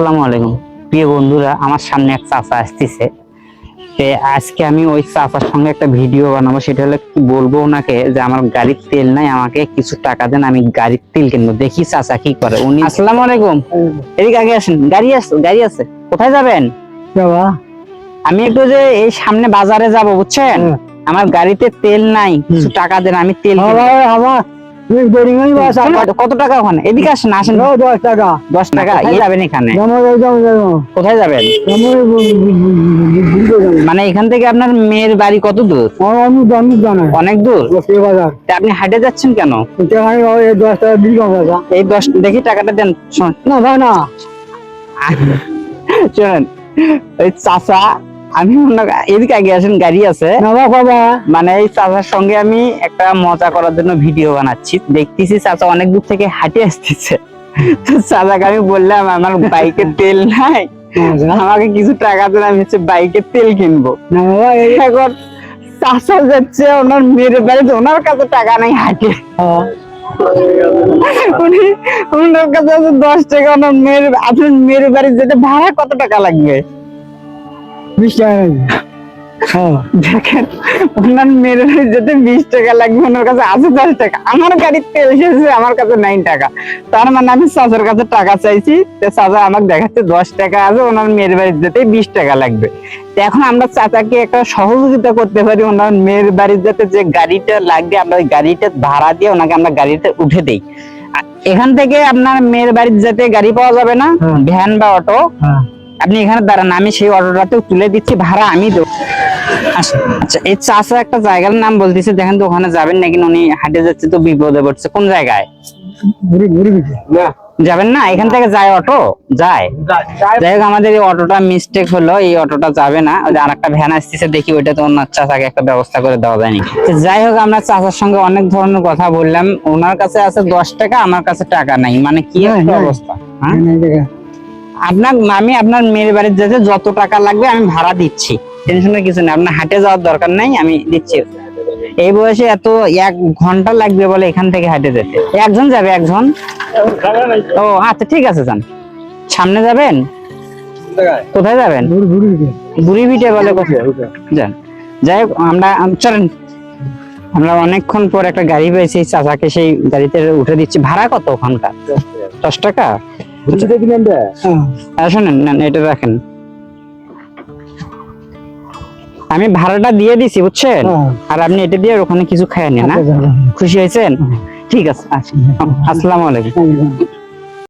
আসসালামু আলাইকুম। প্রিয় বন্ধুরা আমার সামনে এক চাচা আসতেছে। তে আজকে আমি ওই চাচার সঙ্গে একটা ভিডিও বানাবো। সেটা হলো কি বলব ওনাকে যে আমার গাড়ির তেল নাই আমাকে কিছু টাকা দেন আমি গাড়ির তেল কিনবো। দেখি চাচা কি করে। উনি আসসালামু আলাইকুম। এদিকে আগে আসেন। গাড়ি আছে গাড়ি আছে। কোথায় যাবেন? বাবা আমি একটু যে এই সামনে বাজারে যাব বুঝছেন? আমার গাড়িতে তেল নাই কিছু টাকা দেন আমি তেল। আমার কত- টাকা ওখানে? এদিকে আসেন দশ টাকা। দশ টাকা? এই যাবেন এখানে? কোথায় যাবেন? মানে এখান থেকে আপনার মেয়ের বাড়ি কত দূর? অনেক দূর আপনি হাঁটে যাচ্ছেন কেন? এই দশ দেখি টাকাটা দেন না না। শোনেন ওই চাচা আমি অন্য এদিকে আগে আসেন গাড়ি আছে। মানে এই চাচার সঙ্গে আমি একটা মজা করার জন্য ভিডিও বানাচ্ছি। দেখতেছি চাচা অনেক দূর থেকে হাঁটে আসতেছে। চাচাকে আমি বললাম আমার বাইকে তেল নাই। আমাকে কিছু টাকা দেন আমি হচ্ছে বাইকে তেল কিনবো। এখন চাচা যাচ্ছে ওনার মেয়ের বাড়িতে ওনার কাছে টাকা নাই হাঁটে। উনি ওনার কাছে দশ টাকা ওনার মেয়ের আপনার মেয়ের বাড়ি যেতে ভাড়া কত টাকা লাগবে? বিশ টাকা লাগবে। হ্যাঁ দেখেন ওনার মেয়ের যেতে বিশ টাকা লাগবে ওনার কাছে আছে দশ টাকা। আমার গাড়ির তেল এসেছে আমার কাছে নাই টাকা। তার মানে আমি চাচার কাছে টাকা চাইছি চাচা আমাকে দেখাচ্ছে দশ টাকা আছে ওনার মেয়ের বাড়ি যেতে বিশ টাকা লাগবে। এখন আমরা চাচাকে একটা সহযোগিতা করতে পারি ওনার মেয়ের বাড়ির যাতে যে গাড়িটা লাগবে আমরা ওই গাড়িটা ভাড়া দিয়ে ওনাকে আমরা গাড়িতে উঠে দেই। এখান থেকে আপনার মেয়ের বাড়ির যেতে গাড়ি পাওয়া যাবে না? ভ্যান বা অটো? হ্যাঁ। আপনি এখানে দাঁড়ান আমি সেই অটোটাতেও তুলে দিচ্ছি ভাড়া আমি দেবো। আচ্ছা এই চাষা একটা জায়গার নাম বলতেছে দেখেন তো ওখানে যাবেন নাকি উনি হাঁটে যাচ্ছে তো বিপদে পড়ছে। কোন জায়গায়? ঘুরি ঘুরি ঘুরি যাবেন না? এখান থেকে যায় অটো? যায়? যাই হোক আমাদের এই অটোটা মিস্টেক হলো এই অটোটা যাবে না। ওই যে আরেকটা ভ্যান আসতেছে দেখি ওইটা তো ওনার চাচাকে একটা ব্যবস্থা করে দেওয়া যায়নি যাই হোক আমরা চাচার সঙ্গে অনেক ধরনের কথা বললাম। ওনার কাছে আছে দশ টাকা আমার কাছে টাকা নাই। মানে কি একটা নাই। অবস্থা হ্যাঁ? এই জায়গা। আপনার আমি আপনার মেয়ের বাড়ির যেতে যত টাকা লাগবে আমি ভাড়া দিচ্ছি। টেনশনের কিছু নেই, আপনার হাটে যাওয়ার দরকার নাই, আমি দিচ্ছি। এই বয়সে এত এক ঘণ্টা লাগবে বলে এখান থেকে হাটে যেতে। একজন যাবে, একজন? ও আচ্ছা ঠিক আছে, যান। সামনে যাবেন? কোথায় যাবেন। বুড়ি ভিটে বলে যান। যাই হোক, আমরা, চলেন। আমরা অনেকক্ষণ পর একটা গাড়ি পেয়েছি চাচাকে সেই গাড়িতে উঠে দিচ্ছি। ভাড়া কত ওখানকার? দশ টাকা? হ্যাঁ। শোনেন নেন এটা রাখেন। আমি ভাড়াটা দিয়ে দিছি বুঝছেন? হ্যাঁ। আর আপনি এটা দিয়ে ওখানে কিছু খায় না আচ্ছা, আচ্ছা, খুশি হয়েছেন? ঠিক আছে আচ্ছা আসসালামু আলাইকুম। আচ্ছা।